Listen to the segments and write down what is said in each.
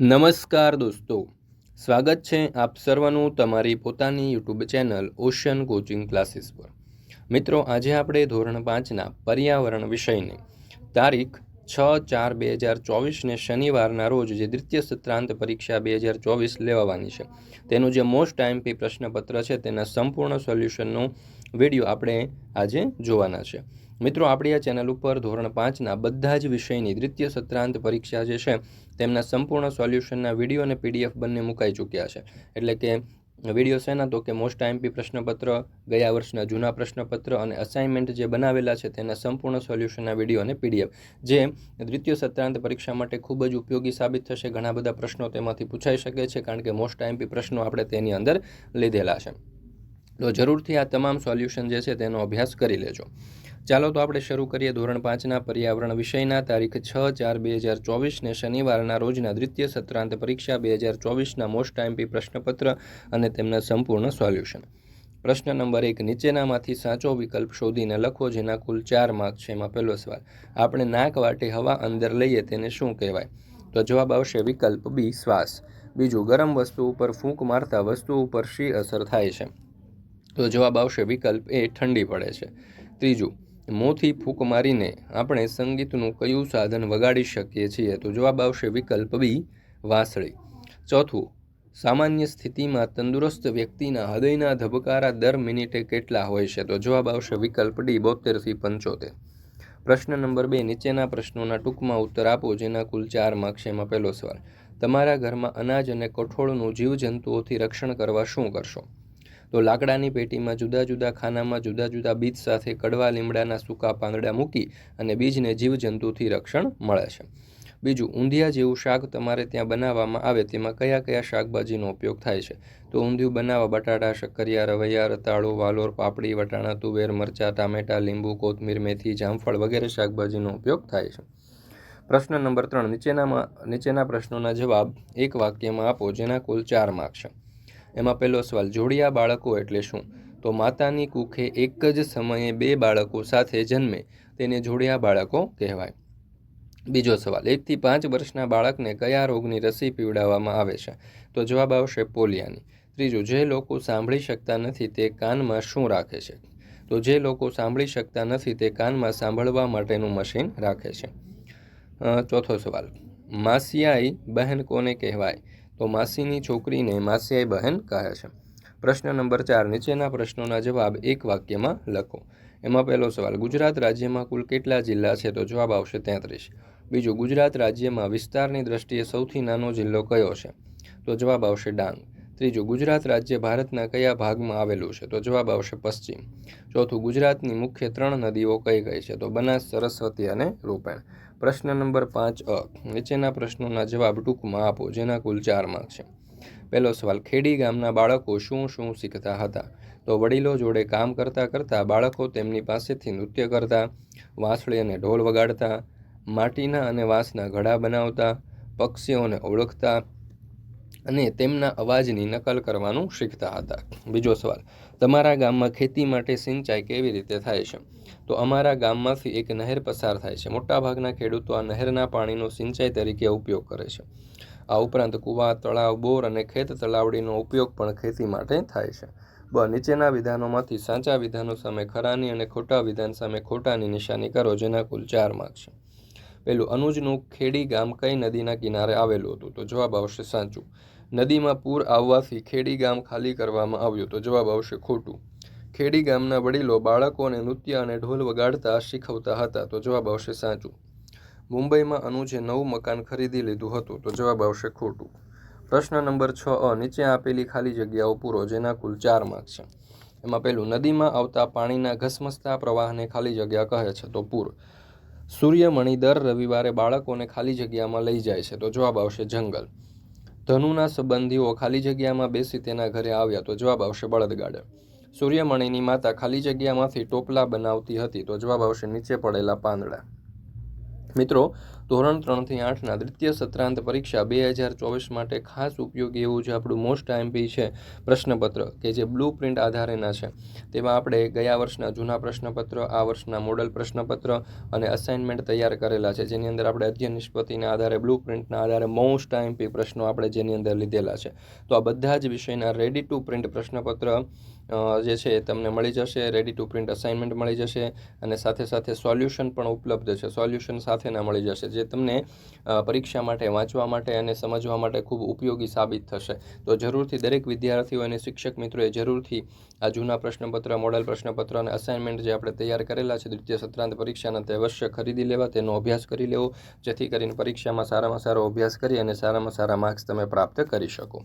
નમસ્કાર દોસ્તો. સ્વાગત છે આપ સર્વનું તમારી પોતાની YouTube channel Ocean coaching classes પર. મિત્રો, આજે આપણે ધોરણ પાંચના પર્યાવરણ વિષયની તારીખ છ ચાર બે હજાર ચોવીસને શનિવારના રોજ જે દ્વિતીય સત્રાંત પરીક્ષા બે હજાર ચોવીસ લેવાની છે. તેનું જે મોસ્ટ આઈએમપી પ્રશ્નપત્ર છે તેના સંપૂર્ણ સોલ્યુશનનો વીડિયો આપણે આજે જોવાના છે. મિત્રો, આપણી આ ચેનલ ઉપર ધોરણ પાંચના બધા જ વિષયની દ્વિતીય સત્રાંત પરીક્ષા જે છે, તેમના સંપૂર્ણ સોલ્યુશનના વીડિયો અને પીડીએફ બંને મુકાઈ ચૂક્યા છે. એટલે કે વીડિયો શેના તો કે મોસ્ટ આઈએમપી પ્રશ્નપત્ર, ગયા વર્ષના જૂના પ્રશ્નપત્ર અને અસાઇનમેન્ટ જે બનાવેલા છે, તેના સંપૂર્ણ સોલ્યુશનના વીડિયો અને પીડીએફ. જે દ્વિતીય સત્રાંત પરીક્ષા માટે ખૂબ જ ઉપયોગી સાબિત થશે, ઘણા બધા પ્રશ્નો તેમાંથી પૂછાઈ શકે છે, કારણ કે મોસ્ટ આઈએમપી પ્રશ્નો આપણે તેની અંદર લીધેલા છે. તો જરૂરથી આ તમામ સોલ્યુશન જે છે, તેનો અભ્યાસ કરી લેજો. ચાલો તો આપણે શરૂ કરીએ ધોરણ પાંચના પર્યાવરણ વિષયના. તારીખ છ ચાર બે હજાર ચોવીસને શનિવારના રોજના દ્વિતીય સત્રાંત પરીક્ષા બે હજાર ચોવીસના મોસ્ટ આઈમપી પ્રશ્નપત્ર અને તેમના સંપૂર્ણ સોલ્યુશન. પ્રશ્ન નંબર એક, નીચેનામાંથી સાચો વિકલ્પ શોધીને લખો જેના કુલ ચાર માર્ક છે. એમાં પહેલો સવાલ, આપણે નાક વાટે હવા અંદર લઈએ તેને શું કહેવાય? તો જવાબ આવશે વિકલ્પ બી, શ્વાસ. બીજું, ગરમ વસ્તુ ઉપર ફૂંક મારતા વસ્તુ ઉપર શી અસર થાય છે? તો જવાબ આવશે વિકલ્પ એ, ઠંડી પડે છે. ત્રીજું મોંથી ફૂંક મારીને આપણે સંગીતનું કયું સાધન વગાડી શકીએ છીએ? તો જવાબ આવશે વિકલ્પ બી, વાંસળી. ચોથું, સામાન્ય સ્થિતિમાં તંદુરસ્ત વ્યક્તિના હૃદયના ધબકારા દર મિનિટે કેટલા હોય છે? તો જવાબ આવશે વિકલ્પ ડી બોતેરથી પંચોતેર. પ્રશ્ન નંબર બે, નીચેના પ્રશ્નોના ટૂંકમાં ઉત્તર આપો, જેના કુલ ચાર માર્ક્સ એમાં પહેલો સવાલ. તમારા ઘરમાં અનાજ અને કઠોળનું જીવજંતુઓથી રક્ષણ કરવા શું કરશો? તો લાકડાની પેટીમાં જુદા જુદા ખાનામાં જુદા જુદા બીજ સાથે કડવા લીમડાના સૂકા પાંદડા મૂકી અને બીજને જીવજંતુથી રક્ષણ મળે છે. બીજું, ઊંધિયા જેવું શાક તમારે ત્યાં બનાવવામાં આવે તેમાં કયા કયા શાકભાજીનો ઉપયોગ થાય છે? તો ઊંધિયું બનાવવા બટાટા, શક્કરિયા, રવૈયા, રતાળુ, વાલોર, પાપડી, વટાણા, તુવેર, મરચાં, ટામેટાં, લીંબુ, કોથમીર, મેથી, જામફળ વગેરે શાકભાજીનો ઉપયોગ થાય છે. પ્રશ્ન નંબર ત્રણ, નીચેનામાં, નીચેના પ્રશ્નોના જવાબ એક વાક્યમાં આપો જેના કુલ ચાર માર્ક છે. એમાં પહેલો સવાલ, જોડિયા બાળકો એટલે શું? તો માતાની કુખે એક જ સમયે બે બાળકો સાથે જન્મે, તેને જોડિયા બાળકો કહેવાય. બીજો સવાલ, એકથી પાંચ વર્ષના બાળકને કયા રોગની રસી પીવડાવવામાં આવે છે? તો જવાબ આવશે પોલિયાની. ત્રીજું, જે લોકો સાંભળી શકતા નથી તે કાનમાં શું રાખે છે? તો જે લોકો સાંભળી શકતા નથી તે કાનમાં સાંભળવા માટેનું મશીન રાખે છે. ચોથો સવાલ, માસિયાઈ બહેન કોને કહેવાય? તો માસીની છોકરીને માસિયાઈ બહેન કહે છે. પ્રશ્ન નંબર ચાર, નીચેના પ્રશ્નોના જવાબ એક વાક્યમાં લખો. એમાં પહેલો સવાલ, ગુજરાત રાજ્યમાં કુલ કેટલા જિલ્લા છે? તો જવાબ આવશે તેત્રીસ. બીજું, ગુજરાત રાજ્યમાં વિસ્તારની દ્રષ્ટિએ સૌથી નાનો જિલ્લો કયો છે? તો જવાબ આવશે ડાંગ. ત્રીજું, ગુજરાત રાજ્ય ભારતના કયા ભાગમાં આવેલું છે? તો જવાબ આવશે પશ્ચિમ. ચોથું, ગુજરાતની મુખ્ય ત્રણ નદીઓ કઈ કઈ છે? તો બનાસ, સરસ્વતી અને રૂપેણ. પ્રશ્ન નંબર પાંચ, અ. નીચેના પ્રશ્નોના જવાબ ટૂંકમાં આપો, જેના કુલ ચાર માર્ક છે. પહેલો સવાલ, ખેડી ગામના બાળકો શું શું શીખતા હતા? તો વડીલો જોડે કામ કરતાં કરતાં બાળકો તેમની પાસેથી નૃત્ય કરતા, વાંસળી અને ઢોલ વગાડતા, માટીના અને વાંસના ઘડા બનાવતા, પક્ષીઓને ઓળખતા અને તેમના અવાજની નકલ કરવાનું શીખતા હતા. બીજો સવાલ, તમારા ગામમાં ખેતી માટે સિંચાઈ કેવી રીતે થાય છે? તો અમારા ગામમાંથી એક નહેર પસાર થાય છે. મોટાભાગના ખેડૂતો આ નહેરના પાણીનો સિંચાઈ તરીકે ઉપયોગ કરે છે. આ ઉપરાંત કૂવા, તળાવ, બોર અને ખેત તળાવડીનો ઉપયોગ પણ ખેતી માટે થાય છે. બ, નીચેના વિધાનોમાંથી સાચા વિધાનો સામે ખરાની અને ખોટા વિધાન સામે ખોટાની નિશાની કરો, જેના કુલ ચાર માર્ક છે. પેલું અનુજનું ખેડી ગામ કઈ નદીના કિનારે આવેલું હતું? તો જવાબ આવશે સાચું. નદીમાં પૂર આવવાથી ખેડી ગામ ખાલી કરવામાં આવ્યું. તો જવાબ આવશે ખોટું. ખેડી ગામના વડીલો બાળકોને નૃત્ય અને ઢોલ વગાડતા શીખવતા હતા. તો જવાબ આવશે સાચું. મુંબઈમાં અનુજે નવું મકાન ખરીદી લીધું હતું. તો જવાબ આવશે ખોટું. પ્રશ્ન નંબર છ અ. નીચે આપેલી ખાલી જગ્યાઓ પૂરો, જેના કુલ ચાર માર્ક છે. એમાં પહેલું નદીમાં આવતા પાણીના ઘસમસતા પ્રવાહને ખાલી જગ્યા કહે છે. તો પૂર. સૂર્યમણિ દર રવિવારે બાળકોને ખાલી જગ્યામાં લઈ જાય છે. તો જવાબ આવશે જંગલ. ધનુના સંબંધીઓ ખાલી જગ્યામાં બેસી તેના ઘરે આવ્યા તો જવાબ આવશે બળદગાડે. સૂર્યમણિની માતા ખાલી જગ્યામાંથી ટોપલા બનાવતી હતી તો જવાબ આવશે નીચે પડેલા પાંદડા. મિત્રો, ધોરણ ત્રણથી આઠના દ્વિતીય સત્રાંત પરીક્ષા બે હજાર ચોવીસ માટે ખાસ ઉપયોગી એવું જે આપણું મોસ્ટ આઈએમપી છે પ્રશ્નપત્ર, કે જે બ્લુ પ્રિન્ટ આધારેના છે. તેમાં આપણે ગયા વર્ષના જૂના પ્રશ્નપત્ર, આ વર્ષના મોડલ પ્રશ્નપત્ર અને અસાઇનમેન્ટ તૈયાર કરેલા છે. જેની અંદર આપણે અધ્યયન નિષ્પતિના આધારે બ્લુ પ્રિન્ટના આધારે મોસ્ટ આઈએમપી પ્રશ્નો આપણે જેની અંદર લીધેલા છે. તો આ બધા જ વિષયના રેડી ટુ પ્રિન્ટ પ્રશ્નપત્ર જે છે એ તમને મળી જશે રેડી ટુ પ્રિન્ટ અસાઇનમેન્ટ મળી જશે અને સાથે સાથે સોલ્યુશન પણ ઉપલબ્ધ છે. સોલ્યુશન સાથેના મળી જશે, જે તમને પરીક્ષા માટે, વાંચવા માટે અને સમજવા માટે ખૂબ ઉપયોગી સાબિત થશે. તો જરૂરથી દરેક વિદ્યાર્થીઓ અને શિક્ષક મિત્રોએ જરૂરથી આ જૂના પ્રશ્નપત્ર મોડલ પ્રશ્નપત્ર અને અસાઇનમેન્ટ જે આપણે તૈયાર કરેલા છે, દ્વિતીય, સત્રાંત પરીક્ષાના, તે અવશ્ય ખરીદી લેવા, તેનો અભ્યાસ કરી લેવો, જેથી કરીને પરીક્ષામાં સારામાં સારો અભ્યાસ કરી અને સારામાં સારા માર્ક્સ તમે પ્રાપ્ત કરી શકો.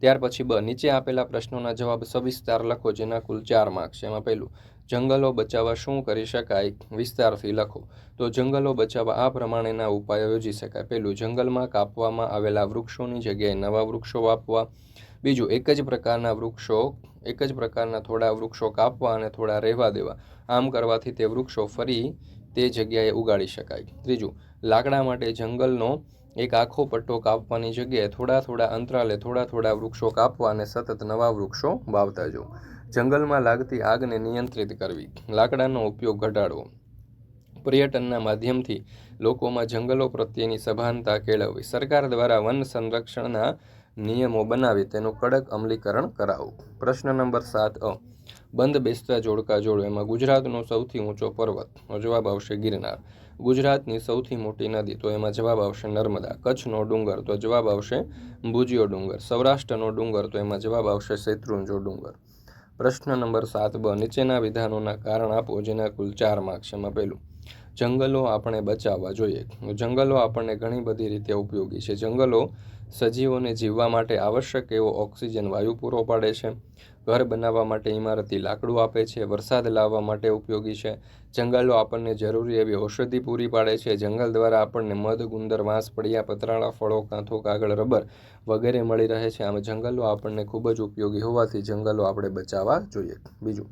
ત્યાર પછી બ, નીચે આપેલા પ્રશ્નોના જવાબ સવિસ્તાર લખો, જેના કુલ ચાર માર્ક્સ છે. એમાં પહેલું, જંગલો બચાવવા શું કરી શકાય? વિસ્તારથી લખો. તો જંગલો બચાવવા આ પ્રમાણેના ઉપાયો યોજી શકાય. પહેલું, જંગલમાં કાપવામાં આવેલા વૃક્ષોની જગ્યાએ નવા વૃક્ષો વાપવા બીજું, એક જ પ્રકારના વૃક્ષો, એક જ પ્રકારના થોડા વૃક્ષો કાપવા અને થોડા રહેવા દેવા. આમ કરવાથી તે વૃક્ષો ફરી તે જગ્યાએ ઉગાડી શકાય. ત્રીજું, લાકડા માટે જંગલનો એક આખો પટ્ટો કાપવાની જગ્યાએ થોડા થોડા અંતરાલે થોડા થોડા વૃક્ષો કાપવા અને સતત નવા વૃક્ષો વાવતા જવું. જંગલમાં લાગતી આગને નિયંત્રિત કરવી. લાકડાનો ઉપયોગ ઘટાડવો. પર્યટનના માધ્યમથી લોકોમાં જંગલો પ્રત્યેની સભાનતા કેળવવી. સરકાર દ્વારા વન સંરક્ષણના નિયમો બનાવી તેનું કડક અમલીકરણ કરાવવું પ્રશ્ન નંબર સાત અ. બંધ બેસતા જોડકા જોડો. એમાં ગુજરાતનો સૌથી ઊંચો પર્વત. જવાબ આવશે ગિરનાર. ગુજરાતની સૌથી મોટી નદી, તો એમાં જવાબ આવશે નર્મદા. કચ્છનો ડુંગર, તો જવાબ આવશે ભુજિયો ડુંગર. સૌરાષ્ટ્રનો ડુંગર, તો એમાં જવાબ આવશે શેત્રુંજો ડુંગર. પ્રશ્ન નંબર સાત બ, નીચેના વિધાનોના કારણ આપો, જેના કુલ ચાર માર્ક્સ એમાં પહેલું. જંગલો આપણે બચાવવા જોઈએ. જંગલો આપણને ઘણી બધી રીતે ઉપયોગી છે. જંગલો સજીવોને જીવવા માટે આવશ્યક એવો ઓક્સિજન વાયુ પૂરો પાડે છે. ઘર બનાવવા માટે ઇમારતી લાકડું આપે છે, વરસાદ લાવવા માટે ઉપયોગી છે. જંગલો આપણને જરૂરી એવી ઔષધિ પૂરી પાડે છે. જંગલ દ્વારા આપણને મધ, ગુંદર વાંસ પડિયા, પતરાળા, ફળો, કાંથો, કાગળ, રબર વગેરે મળી રહે છે. આમ જંગલો આપણને ખૂબ જ ઉપયોગી હોવાથી જંગલો આપણે બચાવવા જોઈએ. બીજું,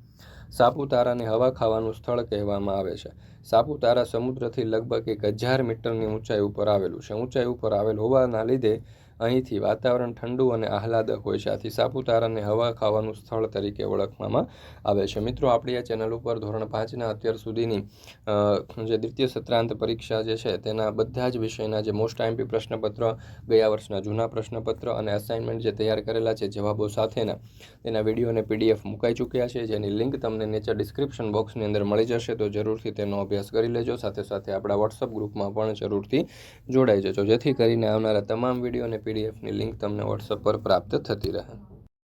સાપુતારાને હવા ખાવાનું સ્થળ કહેવામાં આવે છે. સાપુતારા સમુદ્રથી લગભગ એક હજાર મીટરની ઊંચાઈ ઉપર આવેલું છે. ઊંચાઈ ઉપર આવેલ હોવાના લીધે અહીંથી વાતાવરણ ઠંડુ અને આહલાદક હોય છે. આથી સાપુતારાને હવા ખાવાનું સ્થળ તરીકે ઓળખવામાં આવે છે. મિત્રો, આપણી આ ચેનલ ઉપર ધોરણ પાંચના અત્યાર સુધીની જે દ્વિતીય સત્રાંત પરીક્ષા જે છે, તેના બધા જ વિષયના જે મોસ્ટ આઈમ્પી પ્રશ્નપત્ર, ગયા વર્ષના જૂના પ્રશ્નપત્ર અને અસાઇનમેન્ટ જે તૈયાર કરેલા છે જવાબો સાથેના, તેના વીડિયો અને પીડીએફ મુકાઈ ચૂક્યા છે. જેની લિંક તમને નીચે ડિસ્ક્રિપ્શન બોક્સની અંદર મળી જશે, તો જરૂરથી તેનો અભ્યાસ કરી લેજો. સાથે સાથે આપણા વોટ્સઅપ ગ્રુપમાં પણ જરૂરથી જોડાઈ જજો. જેથી કરીને આવનારા તમામ વીડિયો અને પીડીએફની લિંક તમને વોટ્સઅપ પર પ્રાપ્ત થતી રહે.